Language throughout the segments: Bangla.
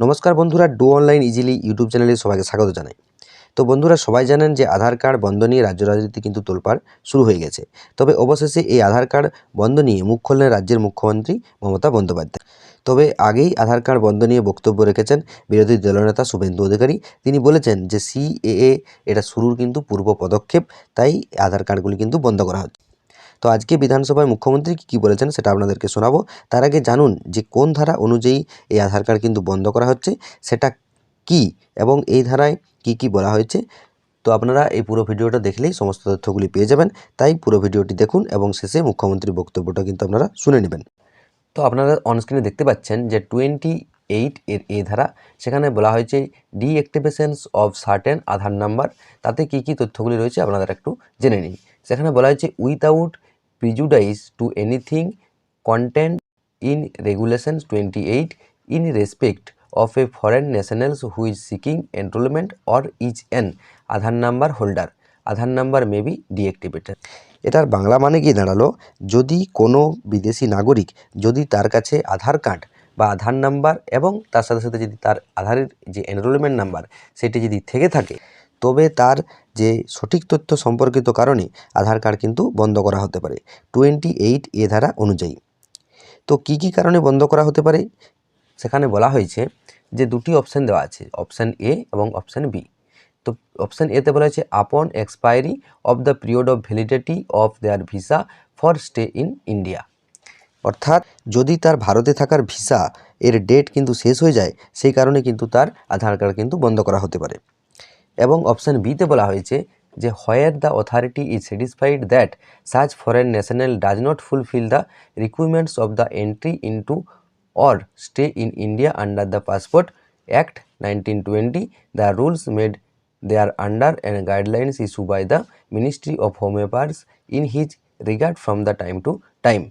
নমস্কার বন্ধুরা, ডু অনলাইন ইজিলি ইউটিউব চ্যানেলে সবাইকে স্বাগত জানাই। তো বন্ধুরা, সবাই জানেন যে আধার কার্ড বন্ধ নিয়ে রাজ্য রাজনীতি কিন্তু তোলপাড় শুরু হয়ে গেছে। তবে অবশেষে এই আধার কার্ড বন্ধ নিয়ে মুখ খুললেন রাজ্যের মুখ্যমন্ত্রী মমতা বন্দ্যোপাধ্যায়। তবে আগেই আধার কার্ড বন্ধ নিয়ে বক্তব্য রেখেছেন বিরোধী দলনেতা শুভেন্দু অধিকারী। তিনি বলেছেন যে সিএএ, এটা শুরুর কিন্তু পূর্ব পদক্ষেপ, তাই আধার কার্ডগুলি কিন্তু বন্ধ করা হচ্ছে। তো আজকে বিধানসভায় মুখ্যমন্ত্রী কী কী বলেছেন সেটা আপনাদেরকে শোনাবো। তার আগে জানুন যে কোন ধারা অনুযায়ী এই আধার কার্ড কিন্তু বন্ধ করা হচ্ছে, সেটা কি এবং এই ধারায় কি কি বলা হয়েছে। তো আপনারা এই পুরো ভিডিওটা দেখলেই সমস্ত তথ্যগুলি পেয়ে যাবেন। তাই পুরো ভিডিওটি দেখুন এবং শেষে মুখ্যমন্ত্রীর বক্তব্যটা কিন্তু আপনারা শুনে নেবেন। তো আপনারা অনস্ক্রিনে দেখতে পাচ্ছেন যে টোয়েন্টি এইট এর এ ধারা, সেখানে বলা হয়েছে deactivations of certain Aadhaar number. তাতে কি কি তথ্যগুলি রয়েছে আপনারা একটু জেনে নিন সেখানে বলা হয়েছে without to anything content in regulations twenty eight in respect of a foreign nationals who is seeking enrollment or is an Aadhaar number holder Aadhaar number be deactivated এটার বাংলা মানে কি দাঁড়াল? যদি কোনো বিদেশি নাগরিক যদি তার কাছে আধার কার্ড বা আধার নাম্বার এবং তার সাথে সাথে যদি তার আধারের যে এনরোলমেন্ট নাম্বার সেটি যদি থেকে থাকে, তবে তার যে সঠিক তথ্য সম্পর্কিত কারণে আধার কার্ড কিন্তু বন্ধ করা হতে পারে। টোয়েন্টি এইট এ ধারা অনুযায়ী। তো কি কি কারণে বন্ধ করা হতে পারে? সেখানে বলা হয়েছে যে দুটি অপশান দেওয়া আছে অপশান এ এবং অপশান বি তো অপশান এতে বলা হয়েছে upon expiry of the period of validity of their visa for stay in India অর্থাৎ যদি তার ভারতে থাকার ভিসা এর ডেট কিন্তু শেষ হয়ে যায়, সেই কারণে কিন্তু তার আধার কার্ড কিন্তু বন্ধ করা হতে পারে। এবং অপশন বিতে বলা হয়েছে যে where the authority is satisfied that such foreign national does not fulfil the requirements of the entry into or stay in India under the passport act nineteen twenty the rules made thereunder and guidelines issue by the ministry of home affairs in his regard from the time to time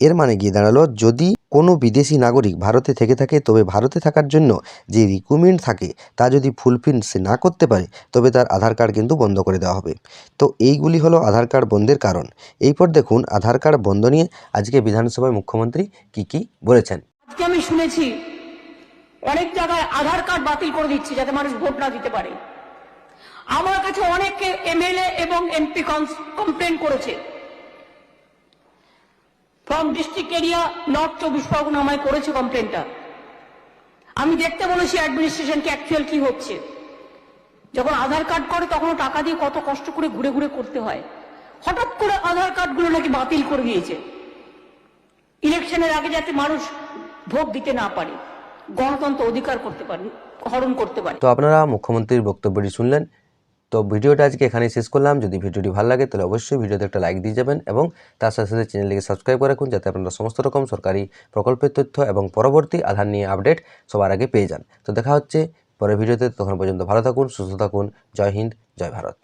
এর মানে গিয়ে দাঁড়াল, যদি কোনো বিদেশি নাগরিক ভারতে থেকে থাকে, তবে ভারতে থাকার জন্য যে রিকুইরমেন্ট থাকে তা যদি ফুলফিল সে না করতে পারে, তবে তার আধার কার্ড কিন্তু বন্ধ করে দেওয়া হবে। তো এইগুলি হলো আধার কার্ড বন্ধের কারণ। এরপর দেখুন আধার কার্ড বন্ধ নিয়ে আজকে বিধানসভায় মুখ্যমন্ত্রী কি কি বলেছেন। আমি শুনেছি অনেক জায়গায় আধার কার্ড বাতিল করে দিচ্ছে যাতে মানুষ ভোট না দিতে পারে। আমার কাছে অনেকে এমএলএ এবং এমপি কমপ্লেন করেছে। ফ্রম ডিস্ট্রিক্ট এরিয়া নর্থ চব্বিশ পরগনা আমায় করেছে কমপ্লেনটা আমি দেখতে বলেছি অ্যাডমিনিস্ট্রেশনকে অ্যাকচুয়াল কি হচ্ছে। যখন আধার কার্ড করে তখন টাকা দিয়ে কত কষ্ট করে ঘুরে ঘুরে করতে হয়। হঠাৎ করে আধার কার্ডগুলো নাকি বাতিল করে দিয়েছে। ইলেকশনের আগে যাতে মানুষ ভোট দিতে না পারে, গণতন্ত্র অধিকার করতে পারে, হরণ করতে পারে। তো আপনারা মুখ্যমন্ত্রীর বক্তব্যটি শুনলেন। তো ভিডিওটা আজকে এখানেই শেষ করলাম। যদি ভিডিওটি ভালো লাগে, তাহলে অবশ্যই ভিডিওতে একটা লাইক দিয়ে যাবেন এবং তার সাথে সাথে চ্যানেলটিকে সাবস্ক্রাইব করে রাখুন যাতে আপনারা সমস্ত রকম সরকারি প্রকল্পের তথ্য এবং পরবর্তী আধার নিয়ে আপডেট সবার আগে পেয়ে যান। তো দেখা হচ্ছে পরের ভিডিওতে তখন পর্যন্ত ভালো থাকুন, সুস্থ থাকুন, জয় হিন্দ, জয় ভারত।